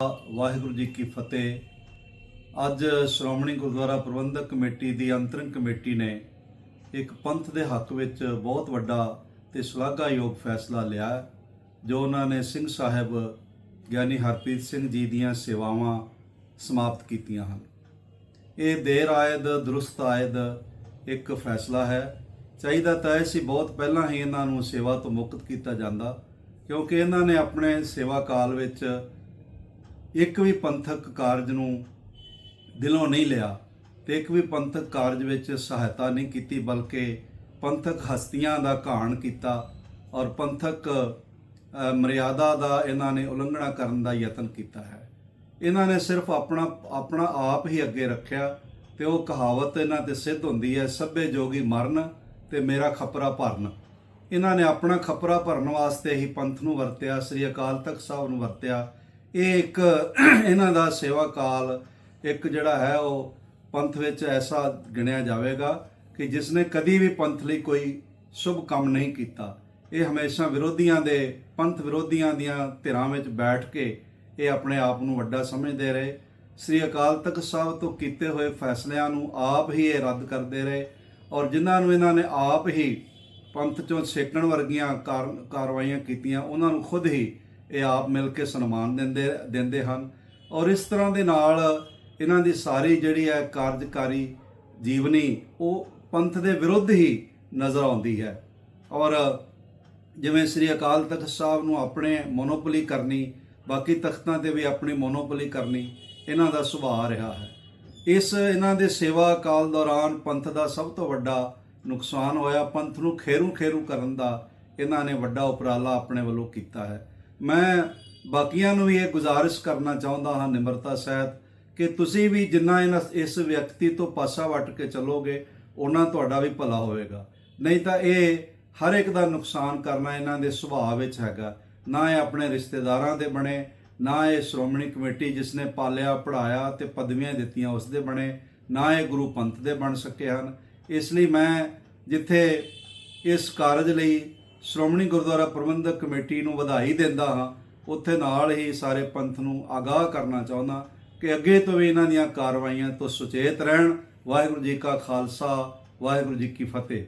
ਵਾਹਿਗੁਰੂ ਜੀ ਕੀ ਫਤਿਹ। ਅੱਜ ਸ਼੍ਰੋਮਣੀ ਗੁਰਦੁਆਰਾ ਪ੍ਰਬੰਧਕ ਕਮੇਟੀ ਦੀ ਅੰਤਰਿੰਗ ਕਮੇਟੀ ਨੇ ਇੱਕ ਪੰਥ ਦੇ ਹੱਕ ਵਿੱਚ ਬਹੁਤ ਵੱਡਾ ਤੇ ਸ਼ਲਾਘਾਯੋਗ ਫੈਸਲਾ ਲਿਆ ਜੋ ਉਹਨਾਂ ਨੇ ਸਿੰਘ ਸਾਹਿਬ ਗਿਆਨੀ ਹਰਪ੍ਰੀਤ ਸਿੰਘ ਜੀ ਦੀਆਂ ਸੇਵਾਵਾਂ ਸਮਾਪਤ ਕੀਤੀਆਂ ਹਨ। ਇਹ ਦੇਰ ਆਇਦ, ਦਰੁਸਤ ਆਇਦ ਇੱਕ ਫੈਸਲਾ ਹੈ। ਚਾਹੀਦਾ ਤਾਂ ਇਹ ਸੀ ਬਹੁਤ ਪਹਿਲਾਂ ਹੀ ਇਹਨਾਂ ਨੂੰ ਸੇਵਾ ਤੋਂ ਮੁਕਤ ਕੀਤਾ ਜਾਂਦਾ, ਕਿਉਂਕਿ ਇਹਨਾਂ ਨੇ ਆਪਣੇ ਸੇਵਾ ਕਾਲ ਵਿੱਚ ਇੱਕ ਵੀ ਪੰਥਕ ਕਾਰਜ ਨੂੰ ਦਿਲੋਂ ਨਹੀਂ ਲਿਆ ਤੇ ਇੱਕ ਵੀ ਪੰਥਕ ਕਾਰਜ ਵਿੱਚ ਸਹਾਇਤਾ ਨਹੀਂ ਕੀਤੀ, ਬਲਕਿ ਪੰਥਕ ਹਸਤੀਆਂ ਦਾ ਘਾਣ ਕੀਤਾ ਔਰ ਪੰਥਕ ਮਰਿਆਦਾ ਦਾ ਇਹਨਾਂ ਨੇ ਉਲੰਘਣਾ ਕਰਨ ਦਾ ਯਤਨ ਕੀਤਾ ਹੈ। ਇਹਨਾਂ ਨੇ ਸਿਰਫ ਆਪਣਾ ਆਪਣਾ ਆਪ ਹੀ ਅੱਗੇ ਰੱਖਿਆ ਤੇ ਉਹ ਕਹਾਵਤ ਇਹਨਾਂ ਤੇ ਸਿੱਧ ਹੁੰਦੀ ਹੈ, ਸਭੇ ਜੋਗੀ ਮਰਨ ਤੇ ਮੇਰਾ ਖਪਰਾ ਭਰਨ। ਇਹਨਾਂ ਨੇ ਆਪਣਾ ਖਪਰਾ ਭਰਨ ਵਾਸਤੇ ਹੀ ਪੰਥ ਨੂੰ ਵਰਤਿਆ, ਸ੍ਰੀ ਅਕਾਲ ਤਖਤ ਸਾਹਿਬ ਨੂੰ ਵਰਤਿਆ। ਇਹ ਇੱਕ ਇਹਨਾਂ ਦਾ ਸੇਵਾ ਕਾਲ ਇੱਕ ਜਿਹੜਾ ਹੈ ਉਹ ਪੰਥ ਵਿੱਚ ਐਸਾ ਗਿਣਿਆ ਜਾਵੇਗਾ ਕਿ ਜਿਸ ਨੇ ਕਦੀ ਵੀ ਪੰਥ ਲਈ ਕੋਈ ਸ਼ੁਭ ਕੰਮ ਨਹੀਂ ਕੀਤਾ। ਇਹ ਹਮੇਸ਼ਾ ਵਿਰੋਧੀਆਂ ਦੇ, ਪੰਥ ਵਿਰੋਧੀਆਂ ਦੀਆਂ ਧਿਰਾਂ ਵਿੱਚ ਬੈਠ ਕੇ ਇਹ ਆਪਣੇ ਆਪ ਨੂੰ ਵੱਡਾ ਸਮਝਦੇ ਰਹੇ। ਸ੍ਰੀ ਅਕਾਲ ਤਖਤ ਸਾਹਿਬ ਤੋਂ ਕੀਤੇ ਹੋਏ ਫੈਸਲਿਆਂ ਨੂੰ ਆਪ ਹੀ ਇਹ ਰੱਦ ਕਰਦੇ ਰਹੇ ਔਰ ਜਿਨ੍ਹਾਂ ਨੂੰ ਇਹਨਾਂ ਨੇ ਆਪ ਹੀ ਪੰਥ ਚੋਂ ਛੇਕਣ ਵਰਗੀਆਂ ਕਾਰਵਾਈਆਂ ਕੀਤੀਆਂ, ਉਹਨਾਂ ਨੂੰ ਖੁਦ ਹੀ ਇਹ ਆਪ ਮਿਲ ਕੇ ਸਨਮਾਨ ਦਿੰਦੇ ਦਿੰਦੇ ਹਨ। ਔਰ ਇਸ ਤਰ੍ਹਾਂ ਦੇ ਨਾਲ ਇਹਨਾਂ ਦੀ ਸਾਰੀ ਜਿਹੜੀ ਹੈ ਕਾਰਜਕਾਰੀ ਜੀਵਨੀ, ਉਹ ਪੰਥ ਦੇ ਵਿਰੁੱਧ ਹੀ ਨਜ਼ਰ ਆਉਂਦੀ ਹੈ। ਔਰ ਜਿਵੇਂ ਸ੍ਰੀ ਅਕਾਲ ਤਖਤ ਸਾਹਿਬ ਨੂੰ ਆਪਣੇ ਮੋਨੋਪੋਲੀ ਕਰਨੀ, ਬਾਕੀ ਤਖਤਾਂ ਤੇ ਵੀ ਆਪਣੀ ਮੋਨੋਪੋਲੀ ਕਰਨੀ, ਇਹਨਾਂ ਦਾ ਸੁਭਾਅ ਰਿਹਾ ਹੈ। ਇਸ ਇਹਨਾਂ ਦੇ ਸੇਵਾ ਕਾਲ ਦੌਰਾਨ ਪੰਥ ਦਾ ਸਭ ਤੋਂ ਵੱਡਾ ਨੁਕਸਾਨ ਹੋਇਆ। ਪੰਥ ਨੂੰ ਖੇਰੂ ਖੇਰੂ ਕਰਨ ਦਾ ਇਹਨਾਂ ਨੇ ਵੱਡਾ ਉਪਰਾਲਾ ਆਪਣੇ ਵੱਲੋਂ ਕੀਤਾ ਹੈ। ਮੈਂ ਬਾਕੀਆਂ ਨੂੰ ਵੀ ਇਹ ਗੁਜ਼ਾਰਿਸ਼ ਕਰਨਾ ਚਾਹੁੰਦਾ ਹਾਂ ਨਿਮਰਤਾ ਸਹਿਤ ਕਿ ਤੁਸੀਂ ਵੀ ਜਿੰਨਾ ਇਹਨਾਂ ਇਸ ਵਿਅਕਤੀ ਤੋਂ ਪਾਸਾ ਵੱਟ ਕੇ ਚੱਲੋਗੇ, ਉਹਨਾਂ ਤੁਹਾਡਾ ਵੀ ਭਲਾ ਹੋਵੇਗਾ। ਨਹੀਂ ਤਾਂ ਇਹ ਹਰ ਇੱਕ ਦਾ ਨੁਕਸਾਨ ਕਰਨਾ ਇਹਨਾਂ ਦੇ ਸੁਭਾਅ ਵਿੱਚ ਹੈਗਾ। ਨਾ ਇਹ ਆਪਣੇ ਰਿਸ਼ਤੇਦਾਰਾਂ ਦੇ ਬਣੇ, ਨਾ ਇਹ ਸ਼੍ਰੋਮਣੀ ਕਮੇਟੀ ਜਿਸ ਨੇ ਪਾਲਿਆ ਪੜਾਇਆ ਤੇ ਪਦਵੀਆਂ ਦਿੱਤੀਆਂ ਉਸ ਦੇ ਬਣੇ, ਨਾ ਇਹ ਗੁਰੂ ਪੰਥ ਦੇ ਬਣ ਸਕੇ ਹਨ। ਇਸ ਲਈ ਮੈਂ ਜਿੱਥੇ ਇਸ ਕਾਰਜ ਲਈ ਸ਼੍ਰੋਮਣੀ ਗੁਰਦੁਆਰਾ ਪ੍ਰਬੰਧਕ ਕਮੇਟੀ ਨੂੰ ਵਧਾਈ ਦਿੰਦਾ ਹਾਂ। ਉੱਥੇ ਨਾਲ ਹੀ ਸਾਰੇ ਪੰਥ ਨੂੰ ਆਗਾਹ ਕਰਨਾ ਚਾਹੁੰਦਾ ਕਿ ਅੱਗੇ ਤੋਂ ਵੀ ਇਹਨਾਂ ਦੀਆਂ ਕਾਰਵਾਈਆਂ ਤੋਂ ਸੁਚੇਤ ਰਹਿਣ। ਵਾਹਿਗੁਰੂ ਜੀ ਕਾ ਖਾਲਸਾ, ਵਾਹਿਗੁਰੂ ਜੀ ਕੀ ਫਤਿਹ।